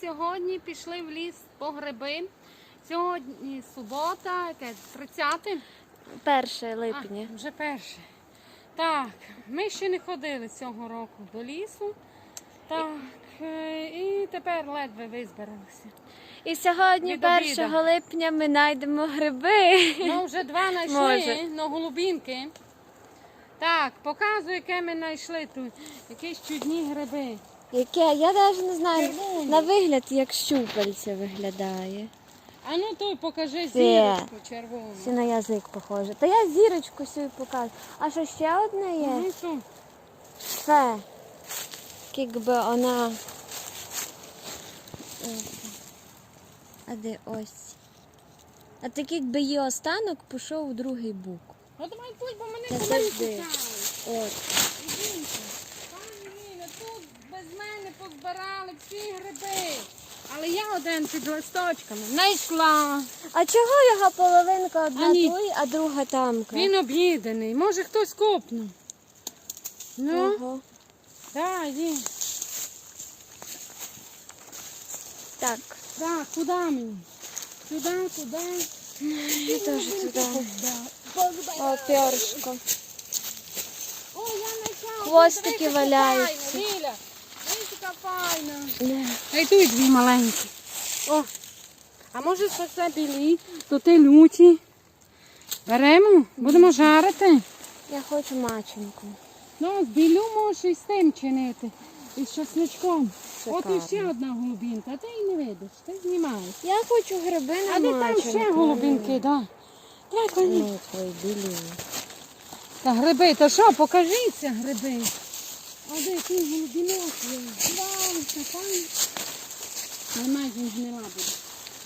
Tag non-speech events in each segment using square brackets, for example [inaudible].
сьогодні пішли в ліс по гриби. Сьогодні субота, яке 30 1 липня. А, вже перше. Так, ми ще не ходили цього року до лісу. Так, е, і тепер ледве визбиралися. І сьогодні, від 1 обіда. липня, ми знайдемо гриби. Ну, вже два Може. знайшли, ну голубінки. Так, показуй, яке ми знайшли тут. Якісь чудні гриби. Яке? Я навіть не знаю. Червоні. На вигляд як щупальце виглядає. А ну той покажи зірочку червону. Це на язик похоже. Та я зірочку собі покажу. А що ще одне є? Ну що? Це. Якби вона. А де ось? А так якби її останок пішов у другий бок. Ну давай будь, бо мене Та завжди. От. Ідіть. Пані Ліна, тут без мене всі гриби. Але я один під листочками знайшла. А чого його половинка одна А ні. а друга тамка? Він об'їдений. Може хтось копнув. Ну, Ого. так, є. Так, Так, куди мені? Сюди, туди. я теж туди. О, першко. О, я знайшла. Хвостики валяються. Ліля, яка файна. Не. А й тут дві маленькі. О. А може що це білі, то ти люті. Беремо, будемо жарити. Я хочу маченьку. Ну, білю можеш і з тим чинити. І з чесничком. От і ще одна голубінка, а ти її не видиш, ти знімаєш. Я хочу гриби на А де там ще голубінки, так. Так, коні. Ну, твої білі. Та гриби, то що, покажіться гриби. А де ти голубінок є? Вау, це файно. Нормально він гнила буде.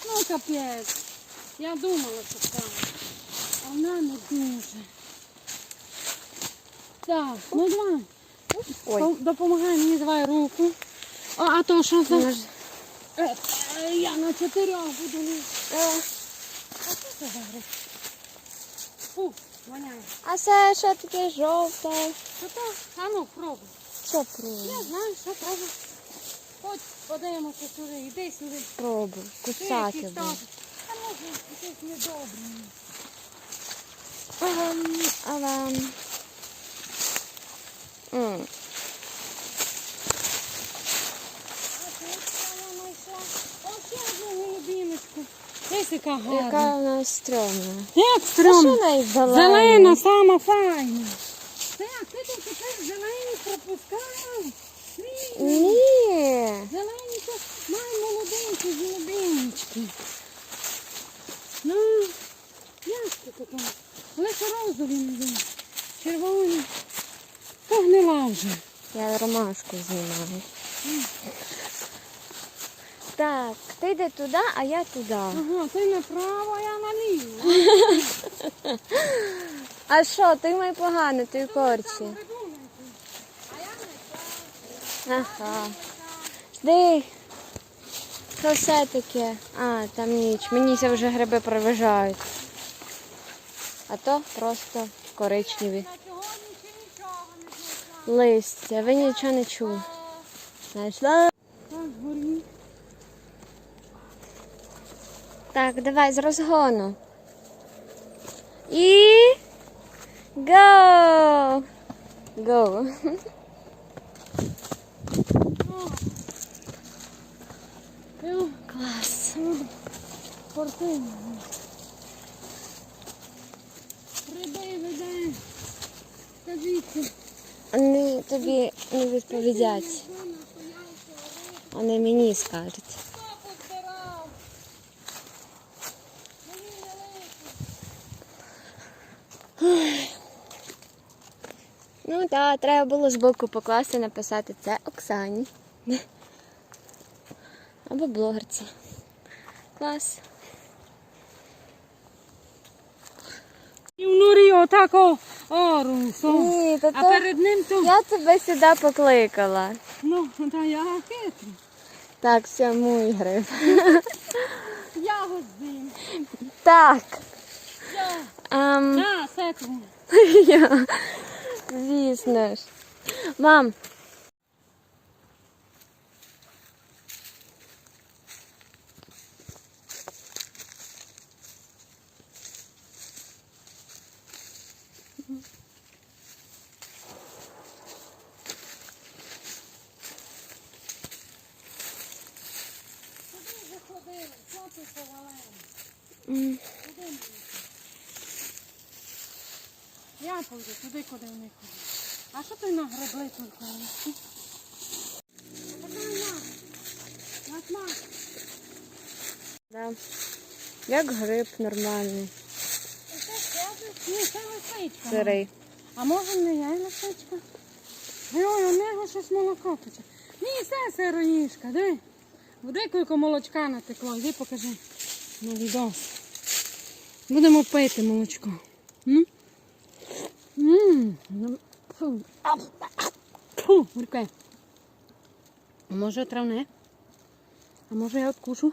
Ну, капець. Я думала, що так. А вона не дуже. Так, ну давай. Ой. Допомагай мені, давай руку. О, а то що за... Ж- Е, е, Я на чотирьох буду. Е, А що це за гриб? Фу, воняє. А це що таке жовте? Що то? А ну, пробуй. Що пробуй? Я знаю, що пробуй. Хоч подивимося сюди, іди сюди. Пробуй. Ти Кусати буде. там. А може якийсь недобрий. Ага, ага. М. А тут я знайшла? О, ще одну голубіночку. Ось яка гарна. Яка вона стрьомна. Як стрьомна. Зелена, сама файна. Так, ти тут тепер зелені пропускав. Ні. Ні. Зелені то май молоденькі голубиночки. Ну, як це таке? Лише розові не є. Червоні. Погнила вже. Я ромашку знімаю. Так, ти йди туди, а я туди. Ага, ти направо, а я наліво. [laughs] А що, ти май погано, ти не Ага. Жди. Що все таке? А, там ніч. Мені ся вже гриби провижають. А то просто коричневі. Листя. Ви нічого не чули. Знайшла. Так, давай з розгону. І. Go! Go. Клас. спортивно. Гриби веде. Скажіть. Вони тобі не відповідять. Вони мені скажуть. хто позбирав? Мені не лише. Ну так, треба було збоку покласти, написати це Оксані. Або блогерці. Клас. Нурі отак о, о, русо. Ні, то А то перед ним то, я тебе сюди покликала. ну, та я хитрий. Так, все, мій гриб. [laughs] Я гостин. Так. Я. Ем, На, секунду. я. [laughs] Звісно ж. Мам, повалено. М, Куди мені? Я пойду туди, куди вони ходять. А що ти нагребли смак. Да. Як гриб нормальний. Ні, це лисичка. Сирий. А може не я лисичка? Ой, у нього щось молоко тече. Ні, це сироїшка, диви. Води кілько молочка натекло, іди покажи на відос. Будемо пити молочко. М? М, ну, Фу. Фу, гірке. А може травне? А може я откушу?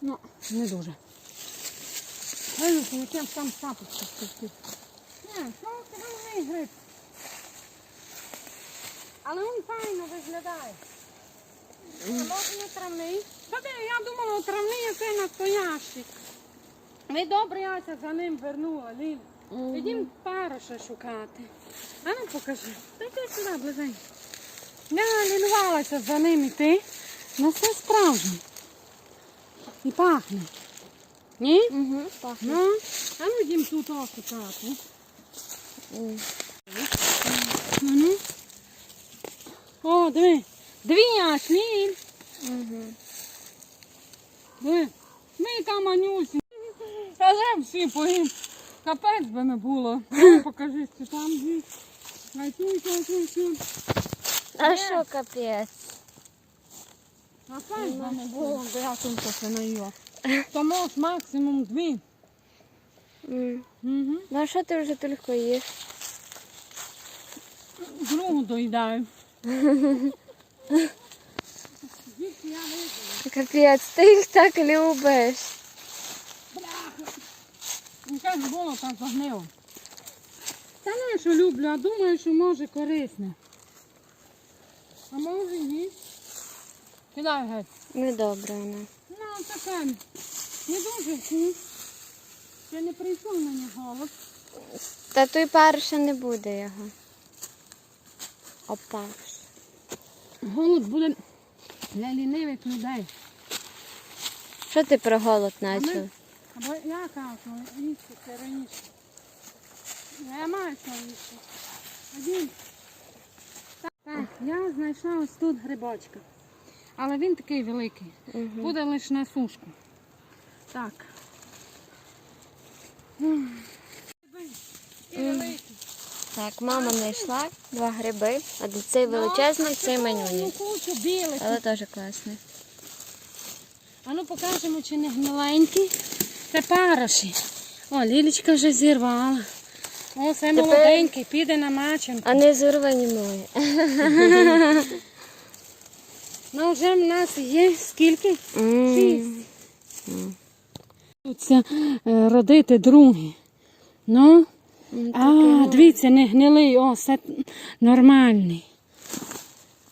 Ну, не дуже. Ой, ну, яким там сапочка спустив. Не, що кривий гриб. Але він файно виглядає. А може не травний? Та де, я думала, травний який настоящий. Ви добре, Ася за ним вернула, Ліль. Ідім пароша шукати. А ну покажи. Та йди сюди близенько. Я лінувалася за ним іти. Ну все справжнє. І пахне. Ні? Угу, пахне. Ну, а ну йдім тут шукати. Ну. О, диви. Дві аж, Ліль. Диви. Ми там манюсі. Разом всі поїм. Капець би не було. [laughs] Ну, Покажи, що там дві. А тут, а тут, тут. А що капець? Капець би не було, де я тут це на його. Тому ж максимум дві. М. Угу. Ну а що ти вже тільки їш? Другу доїдаю. [laughs] Звідки я вийду? Капець, ти їх так любиш. Яке ж було так загнило. Та не, що люблю, а думаю, що може корисне. А може ні. Кидай геть. Недобре воно. Ну, таке. Не дуже. м. Ще не прийшов мені голод. Та той пар ще не буде його. Опавш. Голод буде для лінивих людей. Що ти про голод почав? Або я кажу, їсти це раніше. Я маю їсти. Один. Так, я знайшла ось тут грибочка. Але він такий великий. Угу. Буде лише на сушку. Так. Великий. Так, мама знайшла два гриби, а цей величезний, цей Ну, манюній. Але теж класний. А ну покажемо, чи не гниленькі. Це пароші. О, Лілічка вже зірвала. О, це Тепер- молоденький, піде на маченку. А не зурвані мої. [laughs] Ну вже в нас є скільки? Шість. Тут це е, родити другі. Ну, М, а, дивіться, не гнилий, о, це нормальний.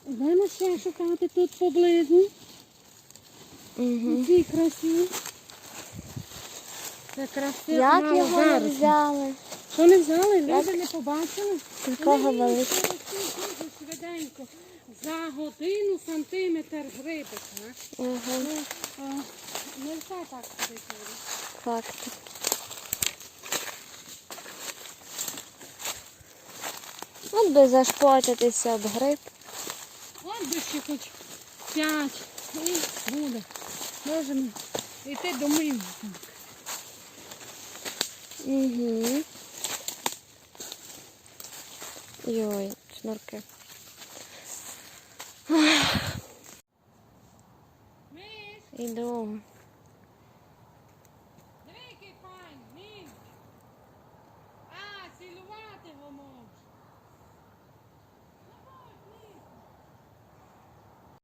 Йдемо ще шукати тут поблизу. Мгм. Ці красиві. Це красиво. Як мало його не зараз. взяли? Що не взяли? Люди не побачили? Такого Вони великого. їх дуже швиденько. За годину сантиметр грибик. Ага, Ну, не все так ходить. факт. От би зашпотитися об гриб. От би ще хоч п'ять і буде. Можемо йти до домів. Угу. Йой, шнурки. Іду.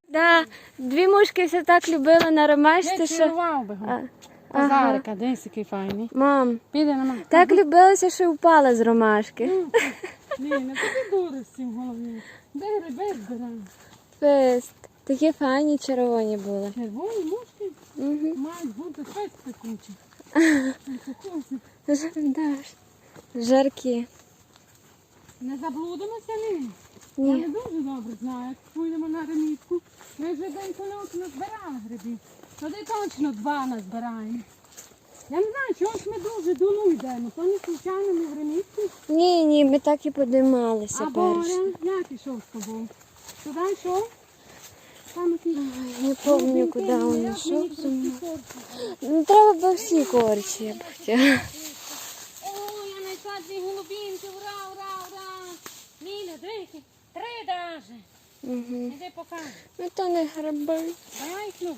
Да, дві мушки все так любили на Я ромашці, що... цілував би А, його. ага. Десь який файний. Мам, Піде на мене. так любилася, що впала з ромашки. [laughs] Ні, не тобі дурості в голові. Де гриби збираємо? Фест. Такі файні червоні були. Червоні мушки Угу. мають бути фест пекучі. Це. Жаркі. Не заблудимося ні? Я Ні. не дуже добре знаю, як пойдемо на ремітку. Ми вже день коли назбирали грибів. Тоді точно два назбираємо. Я не знаю, чогось ми дуже долу йдемо. То не случайно ми в. Ні, ні, ми так і подималися А перше. Боря, як ішов з тобою? Туди йшов? Там якийсь Не пам'ятаю, куди він йшов. Ну, треба було всі корчі, я б хотіла. О, я знайшла дві голубінки, ура, ура, ура. Ліля, дивіться, три даже. Угу. Іди покажи. Ну то не гриби. Давай їх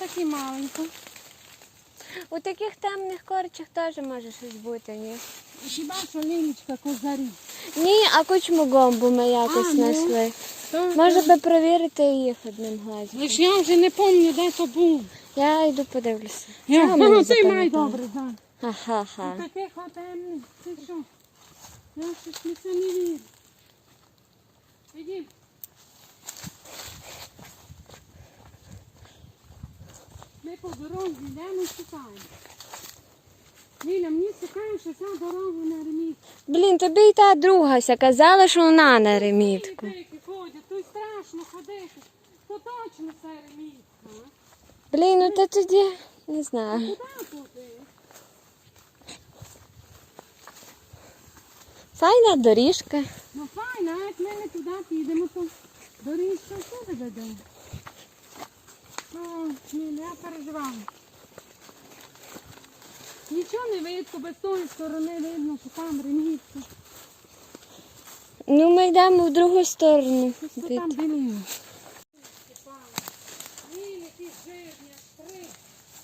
люблю. Ну, такі маленькі. У таких темних корчах теж може щось бути, ні? Хіба що лілічка козарі. Ні, а кучму гомбу ми якось А, ну. знайшли. Може би перевірити їх одним глазом. Лиш я вже не пам'ятаю, де то був. Я йду подивлюся. Я, Чого ми не ну, ти май добре, знай. Ха-ха-ха. Таких отемних. Ти що? Я щось не це не вірю. Іди. Ми по дорозі йдемо і шукаємо. Ліля, мені цікаво, що ця дорога на реміт. Блін, тобі й та другася казала, що вона на ремітку. Ходять, тут страшно ходити. То точно це ремітка. Блін, ну то тоді не знаю. Куди туди? Файна доріжка. Ну файно, а як ми не туди підемо, то доріжка сюди веде. Ну, ні, я переживаю. Нічого не видно, без тої сторони видно, що там ремітка. Ну, ми йдемо в другу сторону. Що там білі? Ні, які жирні, три.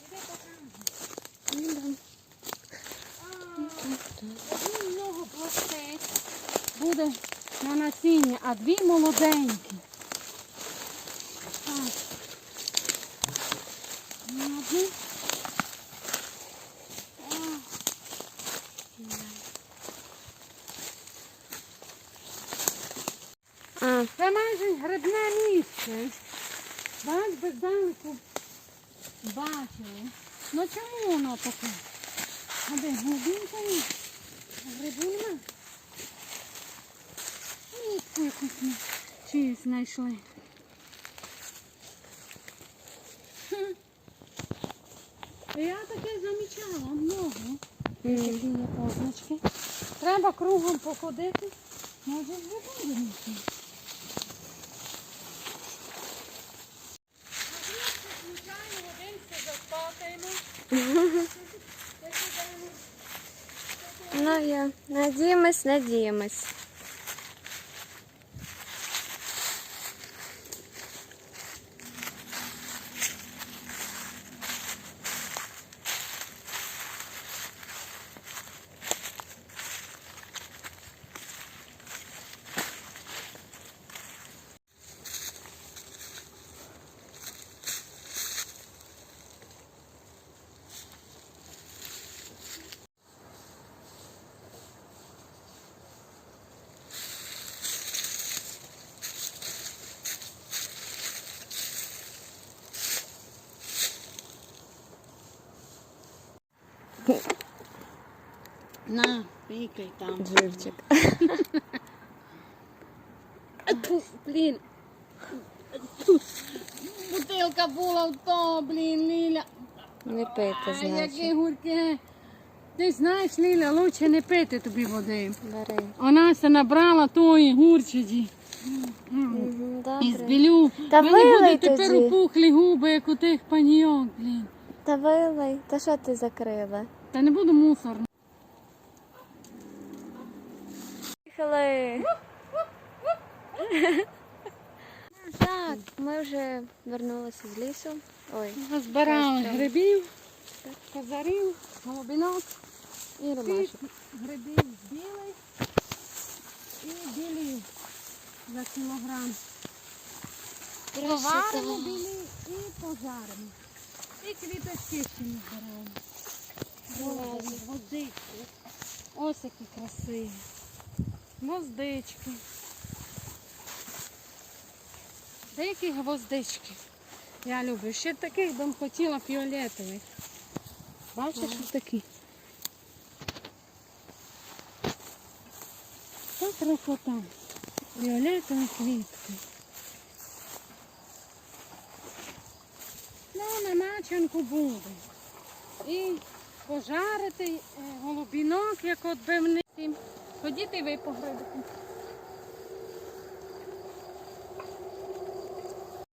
Іди покажу. Один много пластей буде на насіння, а дві молоденькі. Так. Одні. О. А, Це майже грибне місце. Бач, би здалеку бачили. Ну чому воно таке? А де глибинка є? Грибу? Мітку якусь ми чиюсь знайшли. Я таке замічала много. м. Такі є позначки. Треба кругом походити. Може вже буде нічого. Звичайно, один все заспокаємо. Ну, я надіємось, надіємось. На, пікай там. Живчик. Фу, Блін. Тут бутилка була в то, блін, Ліля. Не пити, Ай, значить. гурке. Ти знаєш, Ліля, лучше не пити тобі води. Бери. Вона се набрала тої гурчиді. Мгм, І Добре. збілю. Та Мені вилий буде тепер тоді. опухлі губи, як у тих панійок, блін. Та вилий. Та що ти закрила? Та не буду мусор. Поїхали. Так, ми вже вернулися з лісу. Ой, Збирали Просто. грибів, козарів, голубінок. і ромашок. Грибів білих і білі за кілограм. Поваримо білі і пожаримо. І квіточки ще не збираємо. Гвоздички. Ось які красиві гвоздички. Деякі гвоздички. Я люблю. Ще таких б хотіла фіолетових. Бачиш, що такі? Та красота. Фіолетові квітки. Ну, на начинку буде. І пожарити е, голубінок, як отбивний. Ходіть і ви погребете.